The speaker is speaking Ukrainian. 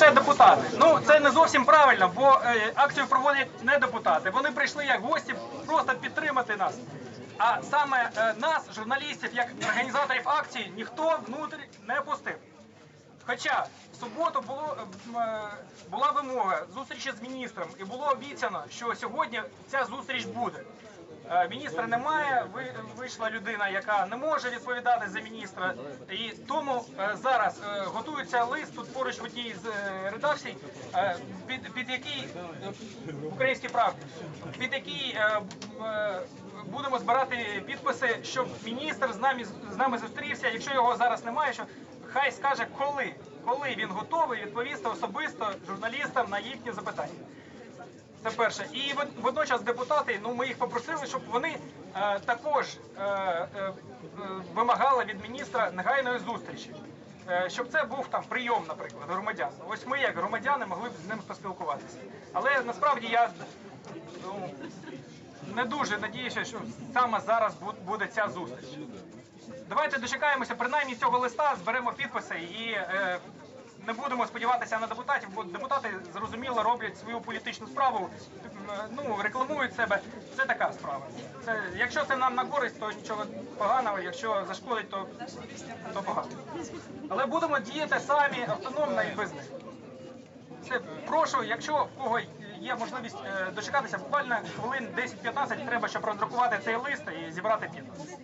лише депутати. Ну це не зовсім правильно, бо е, акцію проводять не депутати. Вони прийшли як гості просто підтримати нас. А саме е, нас, журналістів, як організаторів акції, ніхто внутрі не пустив. Хоча в суботу було, е, була вимога зустрічі з міністром, і було обіцяно, що сьогодні ця зустріч буде. Е, Міністра немає, ви- вийшла людина, яка не може відповідати за міністра. І тому е, зараз е, готується лист тут поруч в одній з редакцій, під, під який українські правди, під який будемо збирати підписи, щоб міністр з нами з нами зустрівся. Якщо його зараз немає, що хай скаже, коли, коли він готовий відповісти особисто журналістам на їхні запитання. Це перше. І водночас депутати, ну ми їх попросили, щоб вони е, також е, е, вимагали від міністра негайної зустрічі. Е, щоб це був там прийом, наприклад, громадян. Ось ми, як громадяни, могли б з ним поспілкуватися. Але насправді я ну, не дуже надіюся, що саме зараз буде ця зустріч. Давайте дочекаємося принаймні цього листа, зберемо підписи і е, не будемо сподіватися на депутатів, бо депутати зрозуміло роблять свою політичну справу, ну рекламують себе. Це така справа. Це якщо це нам на користь, то нічого поганого. Якщо зашкодить, то, то погано. Але будемо діяти самі автономно і без них. Це прошу, якщо в кого є можливість е, дочекатися, буквально хвилин 10-15 треба, щоб роздрукувати цей лист і зібрати підпис.